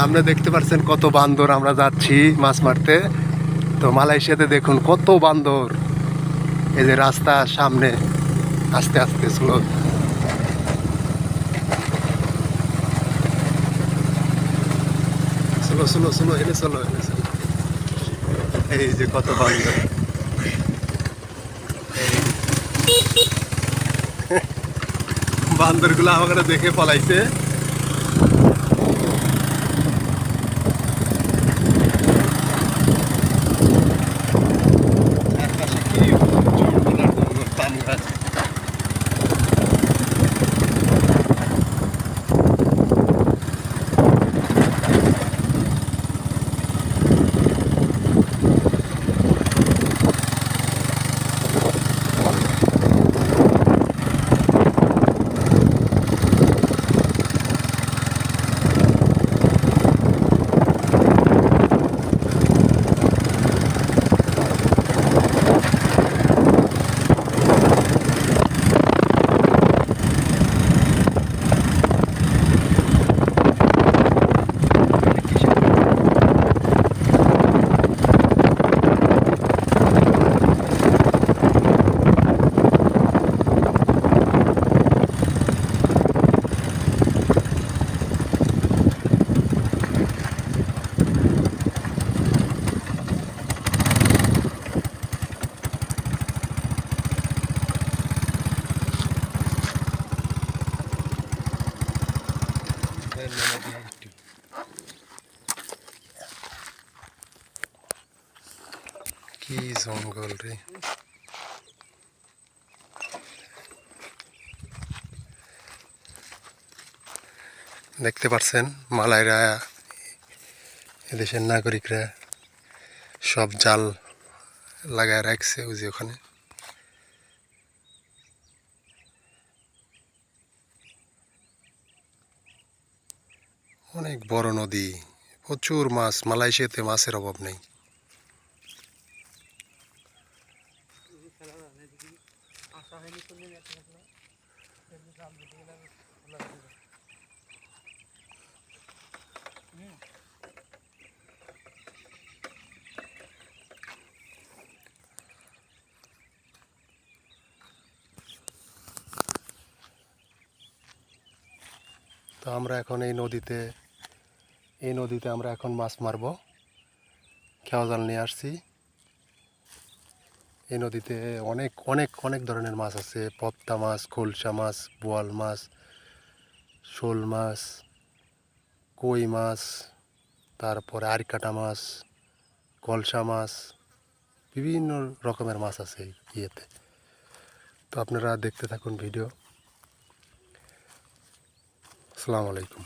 সামনে দেখতে পাচ্ছেন কত বান্দর আমরা যাচ্ছি মাছ মারতে। তো মালয়েশিয়াতে দেখুন কত বান্দর। এই যে রাস্তা সামনে আস্তে আস্তে স্লো এনে চলো এনে চলো। এই যে কত বান্দর। বান্দরগুলো আমাকে দেখে পলাইছে। কি জঙ্গল রে দেখতে পাচ্ছেন, মালাইরা, এদেশের নাগরিকরা সব জাল লাগায় রাখছে ওই যে ওখানে। অনেক বড় নদী প্রচুর মাছ মালয়েশিয়াতে মাছের অভাব নেই। তো আমরা এখন এই নদীতে এই নদীতে আমরা এখন মাছ মারব। খেওয়া জাল নিয়ে আসছি। এই নদীতে অনেক অনেক অনেক ধরনের মাছ আছে। পদ্মা মাছ, খোলসা মাছ, বোয়াল মাছ, শোল মাছ, কই মাছ, তারপরে আরকাটা মাছ, কলসা মাছ, বিভিন্ন রকমের মাছ আছে ইয়েতে। তো আপনারা দেখতে থাকুন ভিডিও। আসসালামু আলাইকুম।